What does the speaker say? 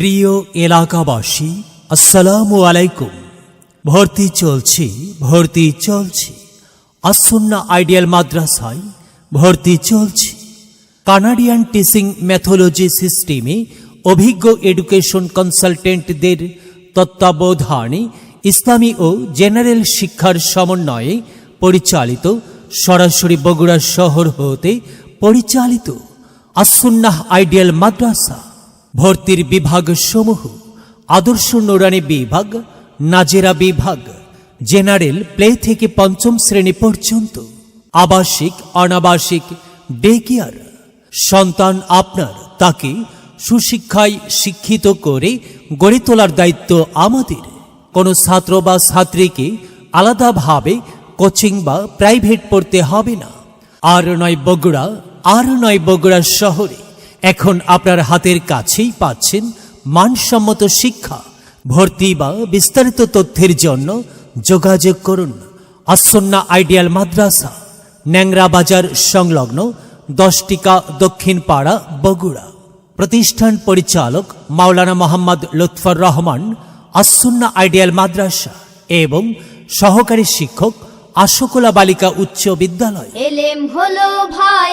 প্রিয় এলাকাবাসী, আসসালামু আলাইকুম। ভর্তি চলছে ভর্তি চলছে। আসন্না আইডিয়াল মাদ্রাসায় ভর্তি চলছে। কানাডিয়ান টিচিং ম্যাথোলজি সিস্টেমে অভিজ্ঞ এডুকেশন কনসালটেন্টদের তত্ত্বাবধানে ইসলামী ও জেনারেল শিক্ষার সমন্বয়ে পরিচালিত সরাসরি বগুড়া শহর হতে পরিচালিত আসুন্নাহ আইডিয়াল মাদ্রাসা। ভর্তির বিভাগ সমূহ, আদর্শ নোরানি বিভাগ, নাজেরা বিভাগ, জেনারেল প্লে থেকে পঞ্চম শ্রেণি পর্যন্ত, আবাসিক, অনাবাসিক ডে কেয়ার সন্তান আপনার, তাকে সুশিক্ষায় শিক্ষিত করে গড়ে তোলার দায়িত্ব আমাদের। কোনো ছাত্র বা ছাত্রীকে আলাদাভাবে কোচিং বা প্রাইভেট পড়তে হবে না। আর নয় বগুড়া, আর নয় বগুড়া শহরে। এখন আপনার হাতের কাছেই পাচ্ছেন মানসম্মত শিক্ষা, ভর্তি বা বিস্তারিত তথ্যের জন্য যোগাযোগ করুন। আসন্না আইডিয়াল মাদ্রাসা, ন্যাংরা বাজার সংলগ্ন দশটিকা দক্ষিণ পাড়া, বগুড়া। প্রতিষ্ঠান পরিচালক মাওলানা মোহাম্মদ লুৎফর রহমান, আসন্না আইডিয়াল মাদ্রাসা এবং সহকারী শিক্ষক আশোকলা বালিকা উচ্চ বিদ্যালয়। হলো ভাই